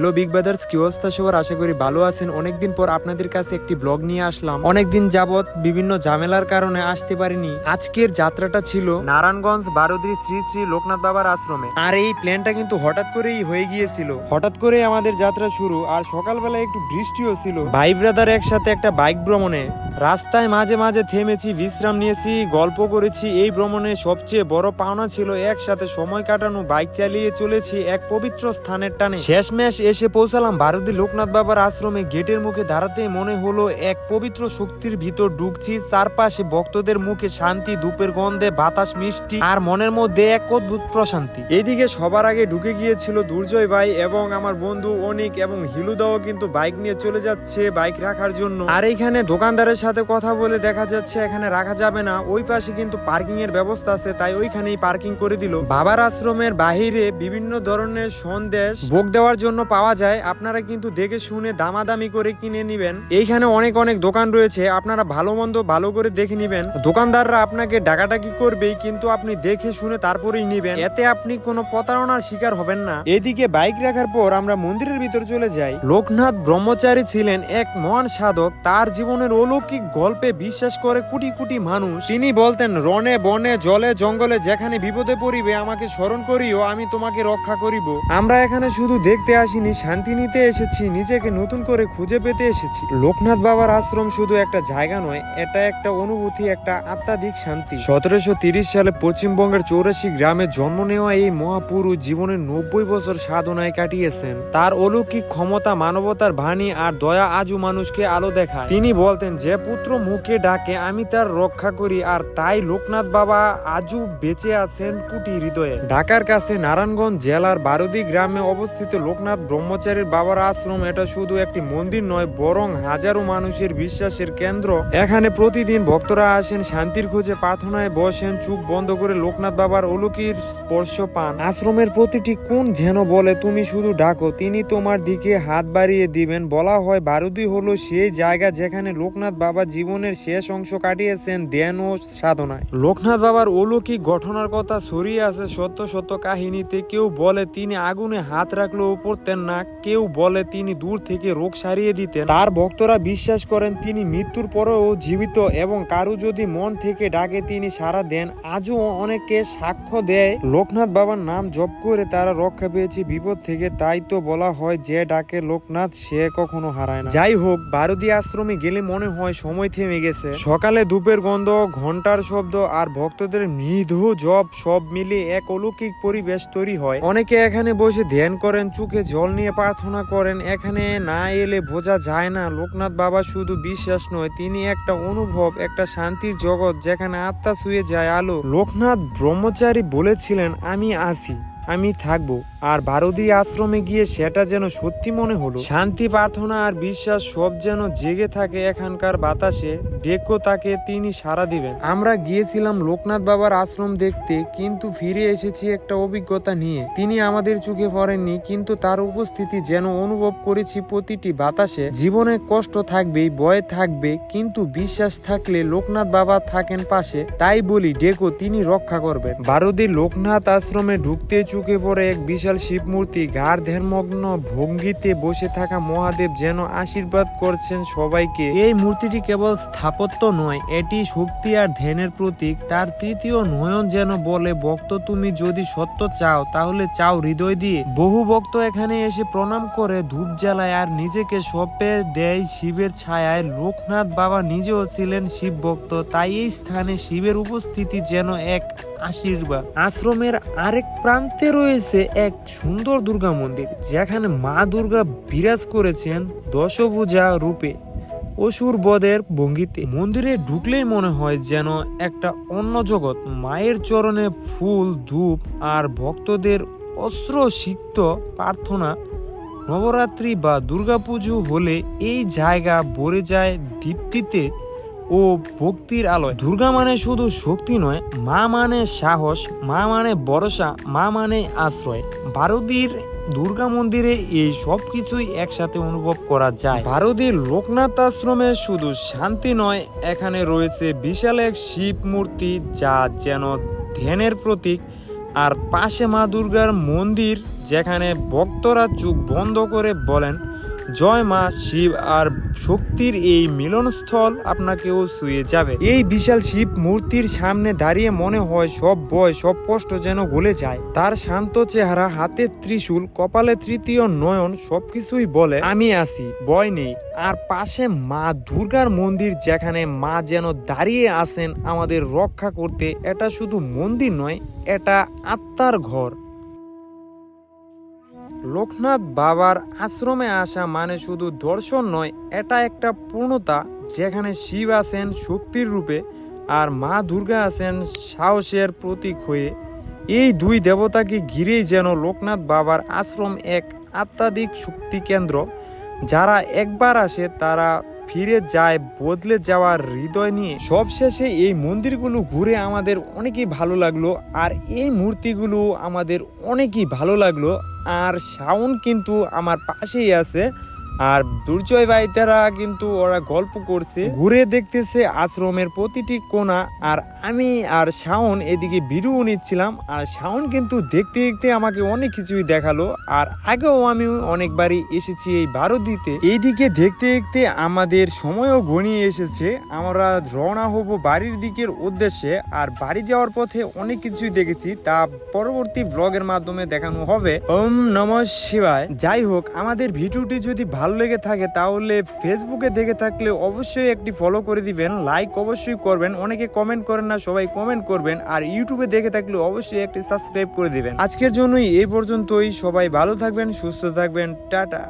Hello big brothers, কি অবস্থা সবার? আশা করি ভালো আছেন। অনেকদিন পর আপনাদের কাছে একটি ব্লগ নিয়ে আসলাম। অনেকদিন যাবত বিভিন্ন ঝামেলার কারণে আসতে পারিনি। আজকের যাত্রাটা ছিল নারায়ণগঞ্জ বারোদ্রি শ্রী শ্রী লোকনাথ বাবার আশ্রমে। আর এই প্ল্যানটা কিন্তু হঠাৎ করেই হয়ে গিয়েছিল। হঠাৎ করে আমাদের যাত্রা শুরু আর সকালবেলা একটু বৃষ্টিও ছিল। ভাই ব্রাদার একসাথে একটা বাইক ভ্রমণে। রাস্তায় মাঝে মাঝে থেমেছি, বিশ্রাম নিয়েছি, গল্প করেছি। এই ভ্রমণে সবচেয়ে বড় পাওনা ছিল একসাথে সময় কাটানো, বাইক চালিয়ে চলেছি এক পবিত্র স্থানের টানে। শেষমেশ এসে পৌঁছালাম ভারতী লোকনাথ বাবার আশ্রমে। গেটের মুখে দাঁড়াতে মনে হলো এক পবিত্র শক্তির ভিতর ঢুকছি। চারপাশে ভক্তদের মুখে শান্তি, ধূপের গন্ধে বাতাস, মিষ্টি আর মনের মধ্যে এক অদ্ভুত প্রশান্তি। এইদিকে সবার আগে ঢুকে গিয়েছিল দুর্জয় ভাই এবং আমার বন্ধু অনিক এবং হিলুদাও কিন্তু বাইক নিয়ে চলে যাচ্ছে বাইক রাখার জন্য। আর এইখানে দোকানদারের সাথে কথা বলে দেখা যাচ্ছে, এখানে রাখা যাবে না। ওই পাশে কিন্তু পার্কিং এর ব্যবস্থা আছে, তাই ওইখানেই পার্কিং করে দিল। বাবার আশ্রমের বাহিরে বিভিন্ন ধরনের সন্দেশ ভোগ দেওয়ার জন্য পাওয়া যায়, আপনারা কিন্তু দেখে শুনে দামাদামি করে কিনে নিবেন। এইখানে অনেক অনেক দোকান রয়েছে, আপনারা ভালো মন্দ ভালো করে দেখে নিবেন। দোকানদাররা আপনাকে ডাকাডাকি করবেই, কিন্তু আপনি দেখে শুনে তারপরেই নিবেন। এতে আপনি কোনো প্রতারণার শিকার হবেন না। এদিকে বাইক রাখার পর আমরা মন্দিরের ভিতর চলে যাই। লোকনাথ ব্রহ্মচারী ছিলেন এক মহান সাধক। তার জীবনের অলৌকিক গল্পে বিশ্বাস করে কোটি কোটি মানুষ। তিনি বলতেন রনে বনে, জলে, জঙ্গলে যেখানে বিপদে পড়িবে, আমাকে স্মরণ করিও, আমি তোমাকে রক্ষা করিব। আমরা এখানে শুধু দেখতে আসিনি শান্তি নিতে এসেছি, নিজেকে নতুন করে খুঁজে পেতে এসেছি। লোকনাথ বাবার আশ্রম শুধু একটা জায়গা নয়, এটা একটা অনুভূতি, একটা আত্মাধিক শান্তি। সতেরোশো তিরিশ সালে পশ্চিমবঙ্গের চৌরাশি গ্রামে জন্ম নেওয়া এই মহাপুরুষ জীবনের নব্বই বছর সাধনায় কাটিয়েছেন। তার অলৌকিক ক্ষমতা, মানবতার বাণী আর দয়া আজও মানুষকে আলো দেখায়। তিনি বলতেন, যে পুত্র মুখে ডাকে, আমি তার রক্ষা করি আর তাই লোকনাথ বাবা আজও বেঁচে আছেন কুটি হৃদয়ে। ঢাকার কাছে নারায়ণগঞ্জ জেলার বারুদি গ্রামে অবস্থিত লোকনাথ ব্রহ্মচারীর বাবার আশ্রম এটা শুধু একটি মন্দির নয়, বরং হাজারো মানুষের বিশ্বাসের কেন্দ্র। এখানে প্রতিদিন ভক্তরা আসেন, শান্তির খোঁজে প্রার্থনায় বসেন, চুপ বন্ধ করে লোকনাথ বাবার অলৌকিক স্পর্শ পান। আশ্রমের প্রতিটি কোন যেন বলে, তুমি শুধু ডাকো, তিনি তোমার দিকে হাত বাড়িয়ে দিবেন। বলা হয় বারুদি হলো সেই জায়গা যেখানে লোকনাথ বাবা জীবনের শেষ অংশ কাটিয়েছেন ধ্যান ও সাধনায়। লোকনাথ বাবার অলৌকিক ঘটনার কথা ছড়িয়ে আছে সত্য সত্য কাহিনীতে। কেউ বলে, তিনি আগুনে হাত রাখলেও পড়তেন না। কেউ বলে তিনি দূর থেকে রোগ সারিয়ে দিতেন। তার ভক্তরা বিশ্বাস করেন তিনি মৃত্যুর পরেও জীবিত এবং কারও যদি মন থেকে ডাকে তিনি সারা দেন। আজও অনেকে সাক্ষ্য দেয়, লোকনাথ বাবার নাম জপ করে তারা রক্ষা পেয়েছে বিপদ থেকে। তাই তো বলা হয় যে ডাকে লোকনাথ, সে কখনো হারায় না। যাই হোক, বারুদি আশ্রমে গেলে মনে হয় সময় থেমে গেছে। সকালে ধূপের গন্ধ ঘণ্টার শব্দ আর ভক্তদের মৃদু জপ সব মিলে এক অলৌকিক পরিবেশ তৈরি হয়। অনেকে এখানে বসে ধ্যান করেন, চোখে জল নিয়ে প্রার্থনা করেন, এখানে না এলে বোঝা যায় না। লোকনাথ বাবা শুধু বিশ্বাস নয়, তিনি একটা অনুভব, একটা শান্তির জগৎ যেখানে আত্মা শুয়ে যায় আলো। লোকনাথ ব্রহ্মচারী বলেছিলেন, আমি আসি। আমি থাকব। আর ভারতী আশ্রমে গিয়ে সেটা যেন সত্যি মনে হলো। শান্তি প্রার্থনা আর বিশ্বাস সব যেন জেগে থাকে এখানকার বাতাসে ডেকো তাকে তিনি সাড়া দিবেন। আমরা গিয়েছিলাম লোকনাথ বাবার আশ্রম দেখতে, কিন্তু ফিরে এসেছি একটা অভিজ্ঞতা নিয়ে। তিনি আমাদের চোখে পড়েননি, কিন্তু তার উপস্থিতি যেন অনুভব করেছি প্রতিটি বাতাসে। জীবনে কষ্ট থাকবেই, ভয় থাকবে, কিন্তু বিশ্বাস থাকলে লোকনাথ বাবা থাকেন পাশে। তাই বলি ডেকো তিনি রক্ষা করবেন। ভারতী লোকনাথ আশ্রমে ঢুকতে চোখে পড়ে এক বিশাল শিব মূর্তি গাঢ় ধ্যানমগ্ন ভঙ্গিতে বসে থাকা মহাদেব যেন আশীর্বাদ করছেন সবাইকে। এই মূর্তিটি কেবল স্থাপত্য নয়, এটি শক্তি আর ধ্যানের প্রতীক। তার তৃতীয় নয়ন যেন বলে, ভক্ত, তুমি যদি সত্য চাও, তাহলে চাও হৃদয় দিয়ে। বহু ভক্ত এখানে এসে প্রণাম করে, ধূপ জ্বালায় আর নিজেকে সপে দেয় শিবের ছায়ায়। লোকনাথ বাবা নিজেও ছিলেন শিব ভক্ত তাই এই স্থানে শিবের উপস্থিতি যেন এক আশীর্বাদ। আশ্রমের আরেক প্রান্তে রয়েছে এক সুন্দর দুর্গা মন্দির, যেখানে মা দুর্গা বিরাজ করেছেন দশভুজা রূপে। অসুর বদের ভঙ্গিতে মন্দিরে ঢুকলেই মনে হয় যেন একটা অন্য জগৎ। মায়ের চরণে ফুল, ধূপ আর ভক্তদের অস্ত্র সিক্ত প্রার্থনা। নবরাত্রি বা দুর্গাপুজো হলে এই জায়গা ভরে যায় দীপ্তিতে। ও ভক্তির আলোয়। দুর্গা মানে শুধু শক্তি নয়, মা মানে সাহস, মা মানে ভরসা, মা মানে আশ্রয়। ভারতীর দুর্গা মন্দিরে এই সব কিছুই একসাথে অনুভব করা যায়। ভারতীর লোকনাথ আশ্রমে শুধু শান্তি নয়, এখানে রয়েছে বিশাল এক শিব মূর্তি যা যেন ধ্যানের প্রতীক। আর পাশে মা দুর্গার মন্দির, যেখানে ভক্তরা চোখ বন্ধ করে বলেন জয় মা, শিব আর শক্তির এই মিলনস্থল আপনাকেও ছুঁয়ে যাবে। এই বিশাল শিব মূর্তির সামনে দাঁড়িয়ে মনে হয় সব বয় সব কষ্ট যেন গলে যায়। তার শান্ত চেহারা, হাতে ত্রিশূল, কপালে তৃতীয় নয়ন, সবকিছুই বলে, আমি আছি বয় নেই। আর পাশে মা দুর্গার মন্দির, যেখানে মা যেন দাঁড়িয়ে আছেন আমাদের রক্ষা করতে, এটা শুধু মন্দির নয়, এটা আত্মার ঘর। লোকনাথ বাবার আশ্রমে আসা মানে শুধু দর্শন নয়, এটা একটা পূর্ণতা যেখানে শিব আছেন শক্তির রূপে আর মা দুর্গা আছেন সাহসের প্রতীক হয়ে। এই দুই দেবতাকে ঘিরেই যেন লোকনাথ বাবার আশ্রম এক আত্মাধিক শক্তি কেন্দ্র। যারা একবার আসে, তারা ফিরে যায়, বদলে যাওয়ার হৃদয় নিয়ে। সবশেষে এই মন্দিরগুলো ঘুরে আমাদের অনেকই ভালো লাগল, আর এই মূর্তিগুলো আমাদের অনেকই ভালো লাগল। আর শাওন কিন্তু আমার পাশেই আছে। আর দুর্জয় ভাইতারা কিন্তু ওরা গল্প করছে। ঘুরে দেখতেছে আশ্রমের প্রতিটি কোনা আর আমি আর শাওন এদিকে ভিডিও নিচ্ছিলাম আর শাওন কিন্তু দেখতে দেখতে আমাকে অনেক কিছুই দেখাল আর আগেও আমি অনেকবারই এসেছি এই ভারতীতে। এইদিকে দেখতে দেখতে আমাদের সময়ও ঘনিয়ে এসেছে। আমরা রওনা হব বাড়ির দিকের উদ্দেশ্যে আর বাড়ি যাওয়ার পথে অনেক কিছুই দেখেছি। তা পরবর্তী ব্লগের মাধ্যমে দেখানো হবে। ওম নম শিবায়। যাই হোক, আমাদের ভিডিওটি যদি ভালো লেগে থাকে তাহলে ফেসবুকে দেখে থাকলে অবশ্যই একটি ফলো করে দিবেন লাইক অবশ্যই করবেন, অনেকে কমেন্ট করেন না, সবাই কমেন্ট করবেন, আর ইউটিউবে দেখে থাকলে অবশ্যই একটি সাবস্ক্রাইব করে দিবেন। আজকের জন্যই এই পর্যন্তই, সবাই ভালো থাকবেন, সুস্থ থাকবেন, টাটা।